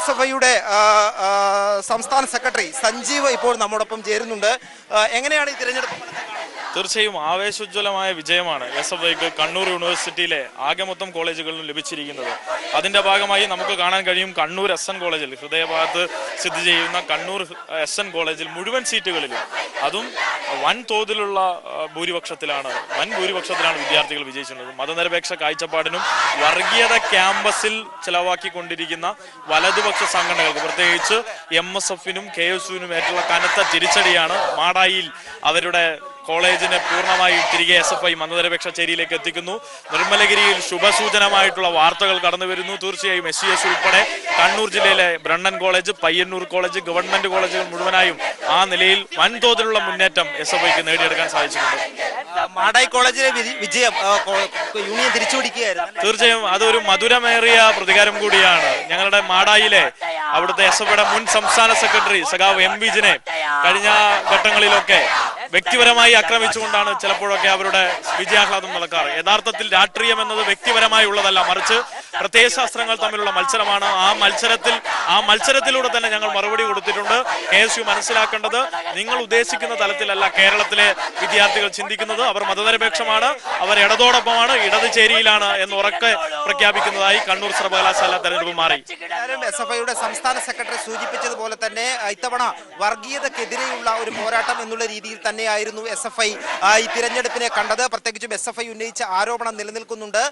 S F ഐയുടെ സംസ്ഥാന secretary Sanjeev ഇപ്പോൾ നമ്മോടൊപ്പം ചേരുന്നുണ്ട് എങ്ങനെയാണ് ഈ തിരഞ്ഞെടുപ്പ്? തീർച്ചയായും ആവേശോജ്വലമായ വിജയമാണ് എസ് എഫ് ഐക്ക് കണ്ണൂർ യൂണിവേഴ്സിറ്റിയിലെ ആകെ മൊത്തം കോളേജുകളിലും ലഭിച്ചിരിക്കുന്നത്. അതിന്റെ ഭാഗമായി നമുക്ക് കാണാൻ കഴിയും കണ്ണൂർ എസ് എൻ കോളേജിൽ ഹൃദയഭാഗത്ത് സ്ഥിതി ചെയ്യുന്ന കണ്ണൂർ എസ് എൻ കോളേജിൽ മുഴുവൻ സീറ്റുകളിലും അതും വൻ തോതിലുള്ള ഭൂരിപക്ഷത്തിലാണ് വൻ ഭൂരിപക്ഷത്തിലാണ് വിദ്യാർത്ഥികൾ വിജയിച്ചിട്ടുള്ളത് മതനിരപേക്ഷ കാഴ്ചപ്പാടിനും വർഗീയത ക്യാമ്പസിൽ ചെലവാക്കിക്കൊണ്ടിരിക്കുന്ന വലതുപക്ഷ സംഘടനകൾക്ക് പ്രത്യേകിച്ച് എം എസ് എഫിനും കെ എസ് യുവിനും ഏറ്റുള്ള കനത്ത തിരിച്ചടിയാണ് മാടായിൽ അവരുടെ കോളേജിനെ പൂർണമായി തിരികെ എസ് എഫ് ഐ മതനിരപേക്ഷ ചേരിയിലേക്ക് എത്തിക്കുന്നു. നിർമ്മലഗിരിയിൽ ശുഭസൂചനമായിട്ടുള്ള വാർത്തകൾ കടന്നു വരുന്നു. തീർച്ചയായും എസ് സി എസ് ഉൾപ്പെടെ കണ്ണൂർ ജില്ലയിലെ Brennen college Payyanur college government കോളേജുകൾ മുഴുവനായും ആ നിലയിൽ വൻതോതിലുള്ള മുന്നേറ്റം എസ് എഫ് ഐക്ക് നേടിയെടുക്കാൻ സാധിച്ചിട്ടുണ്ട്. മാടായി കോളേജിലെ വിജയം യൂണിയൻ തിരിച്ചുപിടിക്കുകയായിരുന്നു. തീർച്ചയായും അതൊരു മധുരമേറിയ പ്രതികാരം കൂടിയാണ്. ഞങ്ങളുടെ മാടായിലെ അവിടുത്തെ എസ് എഫ് മുൻ സംസ്ഥാന സെക്രട്ടറി സഖാവ് എം വിജിനെ കഴിഞ്ഞ ഘട്ടങ്ങളിലൊക്കെ വ്യക്തിപരമായി ആക്രമിച്ചുകൊണ്ടാണ് ചിലപ്പോഴൊക്കെ അവരുടെ വിജയാഹ്ലാദം നടക്കാറ്. യഥാർത്ഥത്തിൽ രാഷ്ട്രീയം എന്നത് വ്യക്തിപരമായി ഉള്ളതല്ല മറിച്ച് പ്രത്യയശാസ്ത്രങ്ങൾ തമ്മിലുള്ള മത്സരമാണ്. ആ മത്സരത്തിൽ ആ മത്സരത്തിലൂടെ തന്നെ ഞങ്ങൾ മറുപടി കൊടുത്തിട്ടുണ്ട്. കെ എസ് യു മനസ്സിലാക്കേണ്ടത് നിങ്ങൾ ഉദ്ദേശിക്കുന്ന തലത്തിലല്ല കേരളത്തിലെ വിദ്യാർത്ഥികൾ ചിന്തിക്കുന്നത്. അവർ മതനിരപേക്ഷമാണ് അവർ ഇടതോടൊപ്പമാണ് ഇടത് ചേരിയിലാണ് എന്ന് ഉറക്കെ പ്രഖ്യാപിക്കുന്നതായി കണ്ണൂർ സർവകലാശാല തെരഞ്ഞെടുപ്പ് മാറി. എസ് എഫ് ഐയുടെ സംസ്ഥാന സെക്രട്ടറി സൂചിപ്പിച്ചതുപോലെ തന്നെ ഇത്തവണ വർഗീയതക്കെതിരെയുള്ള ഒരു പോരാട്ടം എന്നുള്ള രീതിയിൽ തന്നെയായിരുന്നു എസ് എഫ് ഐ ഈ തിരഞ്ഞെടുപ്പിനെ കണ്ടത്. പ്രത്യേകിച്ചും എസ് എഫ് ഐ ഉന്നയിച്ച ആരോപണം നിലനിൽക്കുന്നുണ്ട്.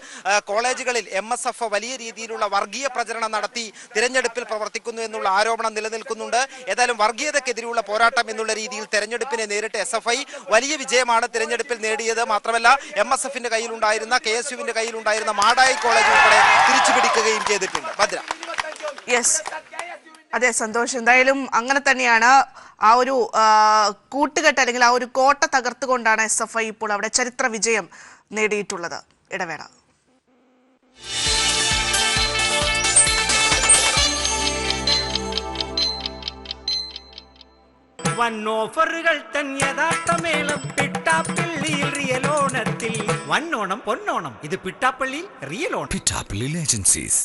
കോളേജുകളിൽ എം എസ് എഫ് വലിയ രീതിയിലുള്ള വർഗീയ പ്രചരണം നടത്തി തിരഞ്ഞെടുപ്പിൽ പ്രവർത്തിക്കുന്നു എന്നുള്ള ആരോപണം നിലനിൽക്കുന്നുണ്ട്. ഏതായാലും വർഗീയതക്കെതിരെയുള്ള പോരാട്ടം എന്നുള്ള രീതിയിൽ തെരഞ്ഞെടുപ്പിനെ നേരിട്ട് എസ് വലിയ വിജയമാണ് തിരഞ്ഞെടുപ്പിൽ നേടിയത്. മാത്രമല്ല എം എസ് എഫിന്റെ കയ്യിലുണ്ടായിരുന്ന കെ എസ് യുവിന്റെ കയ്യിലുണ്ടായിരുന്ന മാടായി കോളേജ് ഉൾപ്പെടെ തിരിച്ചുപിടിക്കുകയും ചെയ്തിട്ടുണ്ട്. ഭദ്ര. അതെ സന്തോഷം. എന്തായാലും അങ്ങനെ തന്നെയാണ്. ആ ഒരു കൂട്ടുകെട്ട് അല്ലെങ്കിൽ ആ ഒരു കോട്ട തകർത്തുകൊണ്ടാണ് എസ് എഫ് ഐ ഇപ്പോൾ അവിടെ ചരിത്ര വിജയം നേടിയിട്ടുള്ളത്. ഇടവേള. വൻ ഓഫറുകൾ തൻ യഥാർത്ഥ മേളം പിട്ടാപ്പള്ളിയിൽ റിയൽ ഓണത്തിൽ വന്നോണം പൊന്നോണം ഇത് പിട്ടാപ്പള്ളിയിൽ റിയൽ ഓണം Pitapilil Agencies.